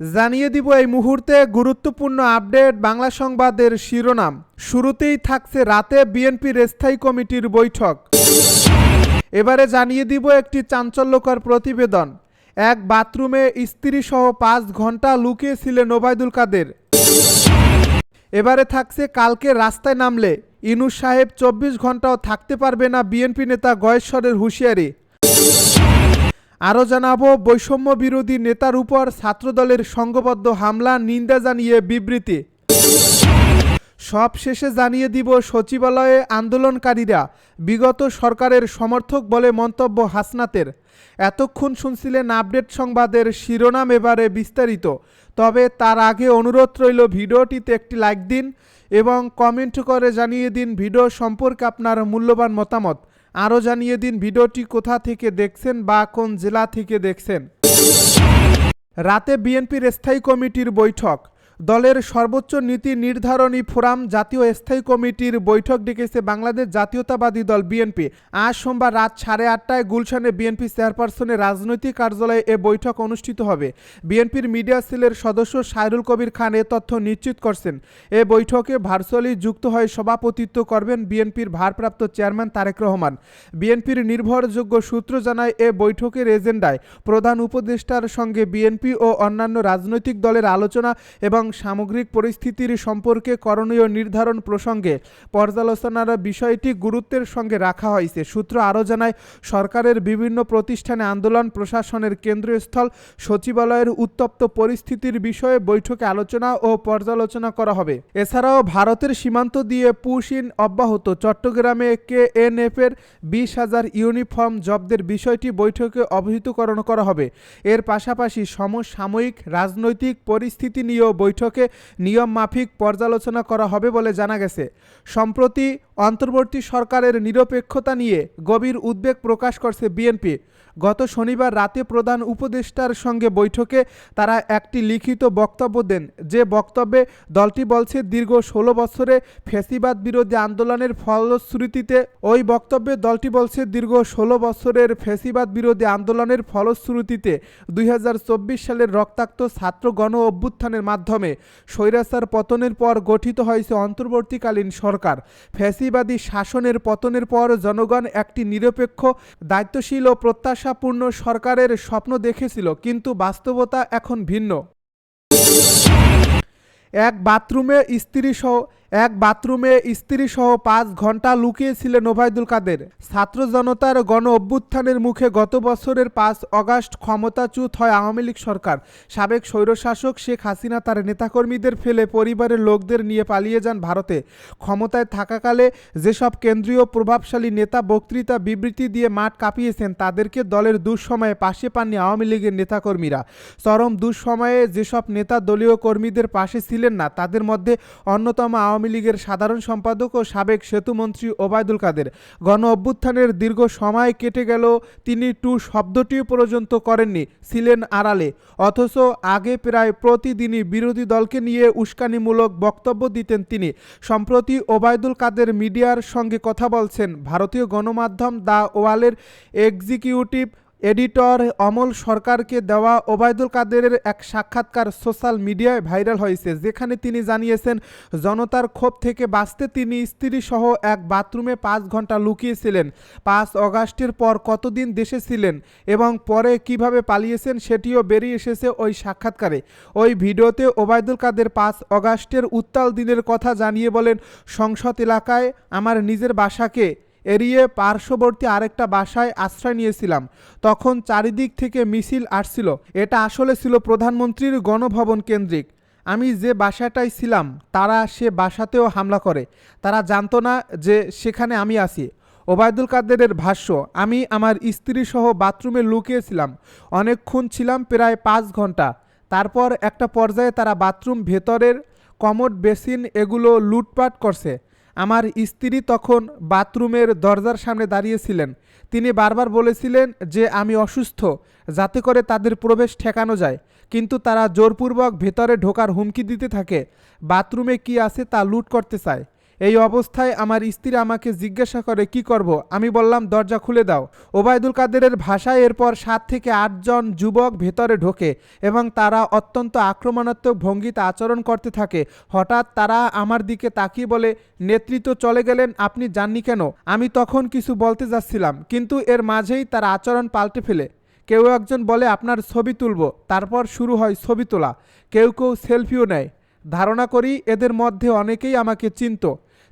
জানিয়ে দিব এই মুহূর্তে গুরুত্বপূর্ণ আপডেট বাংলা সংবাদের শিরোনাম। শুরুতেই থাকছে রাতে বিএনপির স্থায়ী কমিটির বৈঠক। এবারে জানিয়ে দিব একটি চাঞ্চল্যকর প্রতিবেদন। এক বাথরুমে স্ত্রী সহ পাঁচ ঘণ্টা লুকিয়েছিলেন ওবায়দুল কাদের। এবারে থাকছে কালকে রাস্তায় নামলে। ইনুস সাহেব চব্বিশ ঘন্টাও থাকতে পারবে না বিএনপি নেতা গয়েশ্বরের হুঁশিয়ারি। আরও জানাব, বৈষম্য বিরোধী নেতার উপর ছাত্রদলের সংঘবদ্ধ হামলা, নিন্দা জানিয়ে বিবৃতি। সব শেষে জানিয়ে দিব, সচিবালয়ে আন্দোলনকারীরা, বিগত সরকারের সমর্থক বলে মন্তব্য হাসনাতের। এতক্ষণ শুনছিলেন আপডেট সংবাদের শিরোনাম এবারে বিস্তারিত। তবে তার আগে অনুরোধ রইল, ভিডিওটিতে একটি লাইক দিন এবং কমেন্ট করে জানিয়ে দিন, ভিডিও সম্পর্কে আপনার মূল্যবান মতামত। আরও জানিয়ে দিন ভিডিওটি কোথা থেকে দেখছেন বা কোন জেলা থেকে দেখছেন। রাতে বিএনপির স্থায়ী কমিটির বৈঠক। দলের সর্বোচ্চ নীতি নির্ধারণী ফোরাম জাতীয় স্থায়ী কমিটির বৈঠক ডেকেছে বাংলাদেশ জাতীয়তাবাদী দল বিএনপি। আজ সোমবার রাত সাড়ে আটটায় গুলশানে বিএনপি চেয়ারপারসনের রাজনৈতিক কার্যালয়ে এ বৈঠক অনুষ্ঠিত হবে। বিএনপির মিডিয়া সেলের সদস্য সাইরুল কবির খান এ তথ্য নিশ্চিত করছেন। এ বৈঠকে ভার্চুয়ালি যুক্ত হয়ে সভাপতিত্ব করবেন বিএনপির ভারপ্রাপ্ত চেয়ারম্যান তারেক রহমান। বিএনপির নির্ভরযোগ্য সূত্র জানায় এ বৈঠকের এজেন্ডায় প্রধান উপদেষ্টার সঙ্গে বিএনপি ও অন্যান্য রাজনৈতিক দলের আলোচনা এবং সামগ্রিক পরিস্থিতির সম্পর্কে করণীয় নির্ধারণ প্রসঙ্গে পর্যালোচনার বিষয়টি গুরুত্বের সঙ্গে রাখা হয়েছে। সূত্র আরও জানায়, সরকারের বিভিন্ন প্রতিষ্ঠানে আন্দোলন প্রশাসনের কেন্দ্রস্থল সচিবালয়ের উত্তপ্ত পরিস্থিতির বিষয়ে বৈঠকে আলোচনা ও পর্যালোচনা করা হবে। এছাড়াও ভারতের সীমান্ত দিয়ে পুশিন অব্যাহত। চট্টগ্রামে কে এন এর বিশ হাজার ইউনিফর্ম জব্দের বিষয়টি বৈঠকে অবহিতকরণ করা হবে। এর পাশাপাশি সমসাময়িক রাজনৈতিক পরিস্থিতি নিয়েও বৈঠকে নিয়ম মাফিক পর্যালোচনা করা হবে বলে জানা গেছে। সম্প্রতি অন্তর্বর্তী সরকারের নিরপেক্ষতা নিয়ে গভীর উদ্বেগ প্রকাশ করছে বিএনপি। গত শনিবার রাতে প্রধান উপদেষ্টার সঙ্গে বৈঠকে তারা একটি লিখিত বক্তব্য দেন। যে বক্তব্যে দলটি বলছে, দীর্ঘ ষোলো বছরে ফেসিবাদ বিরোধী আন্দোলনের ফলশ্রুতিতে ওই বক্তব্যে দলটি বলছে, দীর্ঘ ষোলো বছরের ফেসিবাদ বিরোধী আন্দোলনের ফলশ্রুতিতে দুই হাজার চব্বিশ সালের রক্তাক্ত ছাত্র গণ অভ্যুত্থানের মাধ্যমে স্বৈরাচার পতনের পর গঠিত হয়েছে অন্তর্বর্তীকালীন সরকার। ফ্যাসিবাদী শাসনের পতনের পর জনগণ একটি নিরপেক্ষ, দায়িত্বশীল ও প্রত্যাশাপূর্ণ সরকারের স্বপ্ন দেখেছিল কিন্তু বাস্তবতা এখন ভিন্ন। এক বাথরুমে স্ত্রী সহ এক বাথরুমে স্ত্রী সহ পাঁচ ঘণ্টা লুকিয়েছিলেন ওবায়দুল কাদের। ছাত্র জনতার গণ অভ্যুত্থানের মুখে গত বছরের পাঁচ অগাস্ট ক্ষমতাচ্যুত হয় আওয়ামী লীগ সরকার। সাবেক স্বৈরশাসক শেখ হাসিনা তার নেতাকর্মীদের ফেলে পরিবারের লোকদের নিয়ে পালিয়ে যান ভারতে। ক্ষমতায় থাকাকালে যেসব কেন্দ্রীয় প্রভাবশালী নেতা বক্তৃতা বিবৃতি দিয়ে মাঠ কাঁপিয়েছেন, তাদেরকে দলের দুঃসময়ে পাশে পাননি আওয়ামী লীগের নেতাকর্মীরা। চরম দুঃসময়ে যেসব নেতা দলীয় কর্মীদের পাশে ছিলেন না, তাদের মধ্যে অন্যতম আওয়ামী লীগের সাধারণ সম্পাদক ও সাবেক সেতুমন্ত্রী ওবায়দুল কাদের। গণ অভ্যুত্থানের দীর্ঘ সময় কেটে গেল, তিনি টু শব্দটিও পর্যন্ত করেননি, ছিলেন আড়ালে। অথচ আগে প্রায় প্রতিদিনই বিরোধী দলকে নিয়ে উস্কানিমূলক বক্তব্য দিতেন তিনি। সম্প্রতি ওবায়দুল কাদের মিডিয়ার সঙ্গে কথা বলছেন ভারতীয় গণমাধ্যম দ্য ওয়ালের এক্সিকিউটিভ এডিটর অমল সরকারকে দেওয়া ওবায়দুল কাদেরের এক সাক্ষাৎকার সোশ্যাল মিডিয়ায় ভাইরাল হয়েছে, যেখানে তিনি জানিয়েছেন, জনতার ক্ষোভ থেকে বাঁচতে তিনি স্ত্রী সহ এক বাথরুমে পাঁচ ঘণ্টা লুকিয়েছিলেন, পাঁচ অগাস্টের পর কতদিন দেশে ছিলেন এবং পরে কীভাবে পালিয়েছেন সেটিও বেরিয়ে এসেছে ওই সাক্ষাৎকারে। ওই ভিডিওতে ওবায়দুল কাদের পাঁচ অগাস্টের উত্তাল দিনের কথা জানিয়ে বলেন, সংসদ এলাকায় আমার নিজের বাসাকে এড়িয়ে পার্শ্ববর্তী আরেকটা বাসায় আশ্রয় নিয়েছিলাম। তখন চারিদিক থেকে মিছিল আসছিল। এটা আসলে ছিল প্রধানমন্ত্রীর গণভবন কেন্দ্রিক। আমি যে বাসাটায় ছিলাম, তারা সে বাসাতেও হামলা করে। তারা জানতো না যে সেখানে আমি আছি। ওবায়দুল কাদেরের ভাষ্য, আমি আমার স্ত্রী সহ বাথরুমে লুকিয়েছিলাম। অনেকক্ষণ ছিলাম প্রায় পাঁচ ঘণ্টা। তারপর একটা পর্যায়ে তারা বাথরুম ভেতরের কমোড বেসিন এগুলো লুটপাট করছে। আমার স্ত্রী তখন বাথরুমের দরজার সামনে দাঁড়িয়েছিলেন। তিনি বারবার বলেছিলেন যে আমি অসুস্থ, যাতে করে তাদের প্রবেশ ঠেকানো যায়। কিন্তু তারা জোরপূর্বক ভেতরে ঢোকার হুমকি দিতে থাকে। বাথরুমে কি আছে তা লুট করতে চায়। এই অবস্থায় আমার স্ত্রী আমাকে জিজ্ঞাসা করে, কি করব? আমি বললাম, দরজা খুলে দাও। ওবায়দুল কাদেরের ভাষায় এরপর সাত থেকে আটজন যুবক ভেতরে ঢোকে এবং তারা অত্যন্ত আক্রমণাত্মক ভঙ্গিতে আচরণ করতে থাকে। হঠাৎ তারা আমার দিকে তাকিয়ে বলে, নেতৃত্ব চলে গেলেন, আপনি জাননি কেন? আমি তখন কিছু বলতে যাচ্ছিলাম, কিন্তু এর মাঝেই তার আচরণ পাল্টে ফেলে। কেউ একজন বলে, আপনার ছবি তুলব। তারপর শুরু হয় ছবি তোলা। কেউ কেউ সেলফিও নেয়। ধারণা করি, এদের মধ্যে অনেকেই আমাকে চিনত।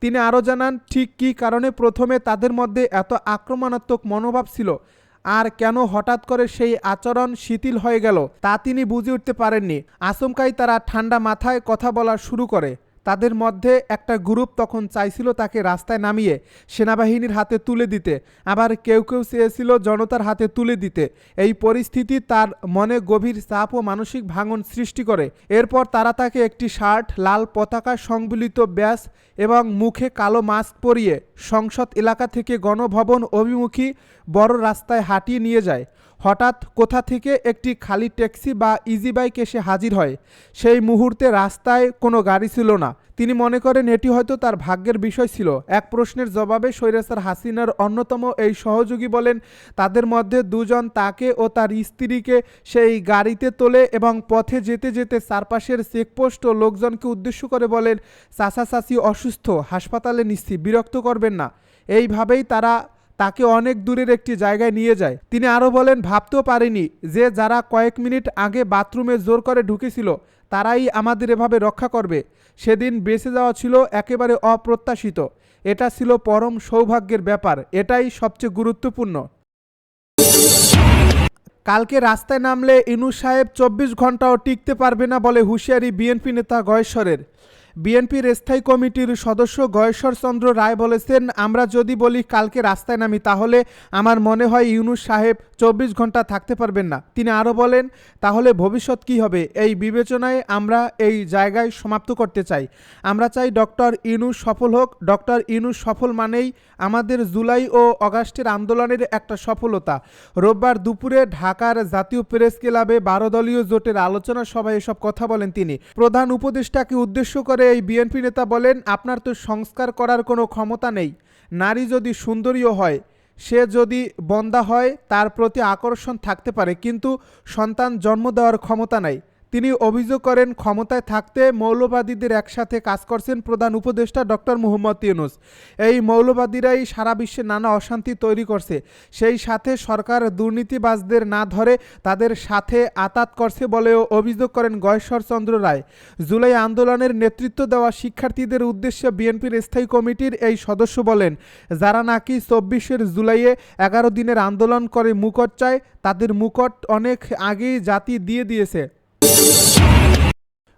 তিনি আরও জানান, ঠিক কী কারণে প্রথমে তাদের মধ্যে এত আক্রমণাত্মক মনোভাব ছিল? আর কেন হঠাৎ করে সেই আচরণ শিথিল হয়ে গেল? তা তিনি বুঝে উঠতে পারেননি। আচমকাই তারা ঠান্ডা মাথায় কথা বলা শুরু করে। তাদের মধ্যে একটা গ্রুপ তখন চাইছিল তাকে রাস্তায় নামিয়ে সেনাবাহিনীর হাতে তুলে দিতে। আবার কেউ কেউ চেয়েছিল জনতার হাতে তুলে দিতে। এই পরিস্থিতি তার মনে গভীর চাপ ও মানসিক ভাঙন সৃষ্টি করে। এরপর তারা তাকে একটি শার্ট, লাল পতাকা, সংবলিত ব্যাস এবং মুখে কালো মাস্ক পরিয়ে সংসদ এলাকা থেকে গণভবন অভিমুখী বড় রাস্তায় হাঁটিয়ে নিয়ে যায়। হঠাৎ কোথা থেকে একটি খালি ট্যাক্সি বা ইজি বাইক এসে হাজির হয়। সেই মুহূর্তে রাস্তায় কোনো গাড়ি ছিল না। তিনি মনে করেন এটি হয়তো তার ভাগ্যের বিষয় ছিল। এক প্রশ্নের জবাবে সৈরাসার হাসিনার অন্যতম এই সহযোগী বলেন, তাদের মধ্যে দুজন তাকে ও তার স্ত্রীকে সেই গাড়িতে তোলে এবং পথে যেতে যেতে চারপাশের চেকপোস্ট ও লোকজনকে উদ্দেশ্য করে বলেন, চাচা চাচি অসুস্থ, হাসপাতালে নিচ্ছি, বিরক্ত করবেন না এইভাবেই তারা তাকে অনেক দূরের একটি জায়গায় নিয়ে যায়। তিনি আরও বলেন, ভাবতেও পারেনি যে যারা কয়েক মিনিট আগে বাথরুমে জোর করে ঢুকেছিল, তারাই আমাদের এভাবে রক্ষা করবে। সেদিন বেঁচে যাওয়া ছিল একেবারে অপ্রত্যাশিত। এটা ছিল পরম সৌভাগ্যের ব্যাপার। এটাই সবচেয়ে গুরুত্বপূর্ণ। কালকে রাস্তায় নামলে ইনু সাহেব চব্বিশ ঘন্টাও টিকতে পারবে না বলে হুঁশিয়ারি বিএনপি নেতা গয়েশ্বরের। বিএনপির স্থায়ী কমিটির সদস্য গয়েশ্বর চন্দ্র রায় বলেছেন, আমরা যদি বলি কালকে রাস্তায় নামি, তাহলে আমার মনে হয় ইউনুস সাহেব চব্বিশ ঘণ্টা থাকতে পারবেন না। তিনি আরও বলেন, তাহলে ভবিষ্যৎ কি হবে? এই বিবেচনায় আমরা এই জায়গায় সমাপ্ত করতে চাই। আমরা চাই ডক্টর ইউনুস সফল হোক। ডক্টর ইউনুস সফল মানেই আমাদের জুলাই ও অগাস্টের আন্দোলনের একটা সফলতা। রোববার দুপুরে ঢাকার জাতীয় প্রেস ক্লাবে বারো দলীয় জোটের আলোচনা সভায় এসব কথা বলেন তিনি। প্রধান উপদেষ্টাকে উদ্দেশ্য করে এই বিএনপি নেতা বলেন, আপনার তো সংস্কার করার কোনো ক্ষমতা নেই। নারী যদি সুন্দরীও হয়, সে যদি বন্দা হয়, তার প্রতি আকর্ষণ থাকতে পারে। কিন্তু সন্তান জন্ম দেওয়ার ক্ষমতা নাই। তিনি অভিযোগ করেন, ক্ষমতায় থাকতে মৌলবাদীদের একসাথে কাজ করছেন প্রধান উপদেষ্টা ডক্টর মুহম্মদ ইউনুস। এই মৌলবাদীরাই সারা বিশ্বে নানা অশান্তি তৈরি করছে। সেই সাথে সরকার দুর্নীতিবাজদের না ধরে তাদের সাথে আতাত করছে বলেও অভিযোগ করেন গয়েশ্বর চন্দ্র রায়। জুলাই আন্দোলনের নেতৃত্ব দেওয়া শিক্ষার্থীদের উদ্দেশ্যে বিএনপির স্থায়ী কমিটির এই সদস্য বলেন, যারা নাকি চব্বিশের জুলাইয়ে এগারো দিনের আন্দোলন করে মুকট চায়, তাদের মুকট অনেক আগেই জাতি দিয়ে দিয়েছে।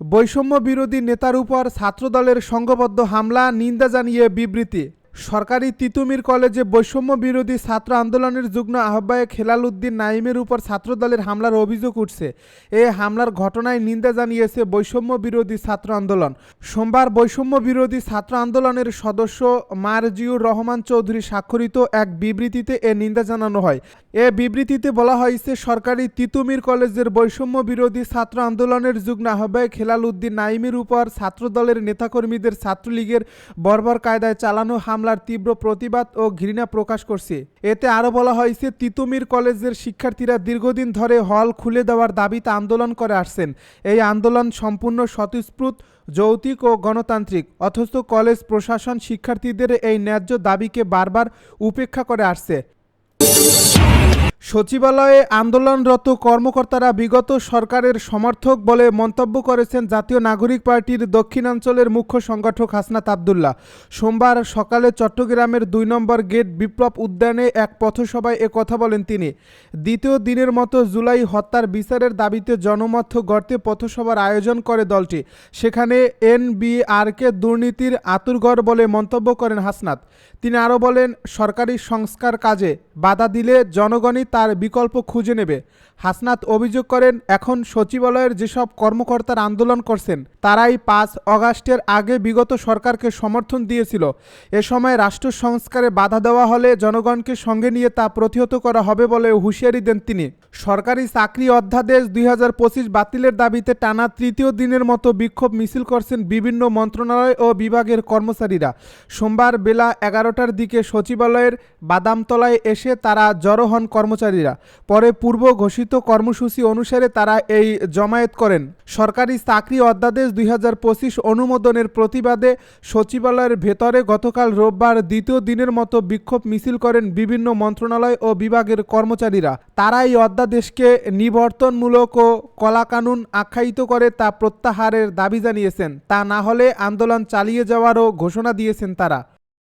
বৈষম্য বিরোধী নেতার উপর ছাত্রদলের সংঘবদ্ধ হামলা নিন্দা জানিয়ে বিবৃতি। সরকারি তিতুমির কলেজে বৈষম্য বিরোধী ছাত্র আন্দোলনের যুগ্ম আহ্বায়ক হেলাল উদ্দিন নাইমের উপর ছাত্রদলের হামলার অভিযোগ উঠছে। এ হামলার ঘটনায় নিন্দা জানিয়েছে বৈষম্য বিরোধী ছাত্র আন্দোলন। সোমবার বৈষম্য বিরোধী ছাত্র আন্দোলনের সদস্য মারজিউর রহমান চৌধুরী স্বাক্ষরিত এক বিবৃতিতে এ নিন্দা জানানো হয়। এ বিবৃতিতে বলা হয়েছে, সরকারি তিতুমির কলেজের বৈষম্য বিরোধী ছাত্র আন্দোলনের যুগ্ম আহ্বায়ক হেলাল উদ্দিন নাইমের উপর ছাত্রদলের নেতাকর্মীদের ছাত্রলীগের বর্বর কায়দায় চালানো হামলার তীব্র প্রতিবাদ ও ঘৃণা প্রকাশ করছে। এতে আরও বলা হয়েছে, তিতুমির কলেজের শিক্ষার্থীরা দীর্ঘদিন ধরে হল খুলে দেওয়ার দাবিতে আন্দোলন করে আসছেন। এই আন্দোলন সম্পূর্ণ স্বতঃস্ফূর্ত যৌতিক ও গণতান্ত্রিক, অথচ কলেজ প্রশাসন শিক্ষার্থীদের এই ন্যায্য দাবিকে বারবার উপেক্ষা করে আসছে। সচিবালয়ে আন্দোলনরত কর্মকর্তারা বিগত সরকারের সমর্থক বলে মন্তব্য করেছেন জাতীয় নাগরিক পার্টির দক্ষিণাঞ্চলের মুখ্য সংগঠক হাসনাত আবদুল্লাহ। সোমবার সকালে চট্টগ্রামের দুই নম্বর গেট বিপ্লব উদ্যানে এক পথসভায় এ কথা বলেন তিনি। দ্বিতীয় দিনের মতো জুলাই হত্যার বিচারের দাবিতে জনমত গড়তে পথসভার আয়োজন করে দলটি। সেখানে এনবিআরকে দুর্নীতির আতুরঘর বলে মন্তব্য করেন হাসনাত। তিনি আরও বলেন সরকারি সংস্কার কাজে বাধা দিলে জনগণই তার বিকল্প খুঁজে নেবে। হাসনাত অভিযোগ করেন, এখন সচিবালয়ের যেসব কর্মকর্তার আন্দোলন করছেন, তারাই পাঁচ অগাস্টের আগে বিগত সরকারকে সমর্থন দিয়েছিল। এ সময় রাষ্ট্র সংস্কারে বাধা দেওয়া হলে জনগণকে সঙ্গে নিয়ে তা প্রতিহত করা হবে বলে হুঁশিয়ারি দেন তিনি। সরকারি চাকরি অধ্যাদেশ দুই হাজার পঁচিশ বাতিলের দাবিতে টানা তৃতীয় দিনের মতো বিক্ষোভ মিছিল করছেন বিভিন্ন মন্ত্রণালয় ও বিভাগের কর্মচারীরা। সোমবার বেলা এগারোটার দিকে সচিবালয়ের বাদামতলায় এসে তারা জড়ো হন কর্মচারীরা। পরে পূর্ব ঘোষিত কর্মসূচি অনুসারে তারা এই জমায়েত করেন। সরকারি চাকরি অধ্যাদেশ দুই হাজার পঁচিশ অনুমোদনের প্রতিবাদে সচিবালয়ের ভেতরে গতকাল রোববার দ্বিতীয় দিনের মতো বিক্ষোভ মিছিল করেন বিভিন্ন মন্ত্রণালয় ও বিভাগের কর্মচারীরা। তারা এই অধ্যাদেশকে নিবর্তনমূলক ও কলাকানুন আখ্যায়িত করে তা প্রত্যাহারের দাবি জানিয়েছেন। তা না হলে আন্দোলন চালিয়ে যাওয়ারও ঘোষণা দিয়েছেন তারা।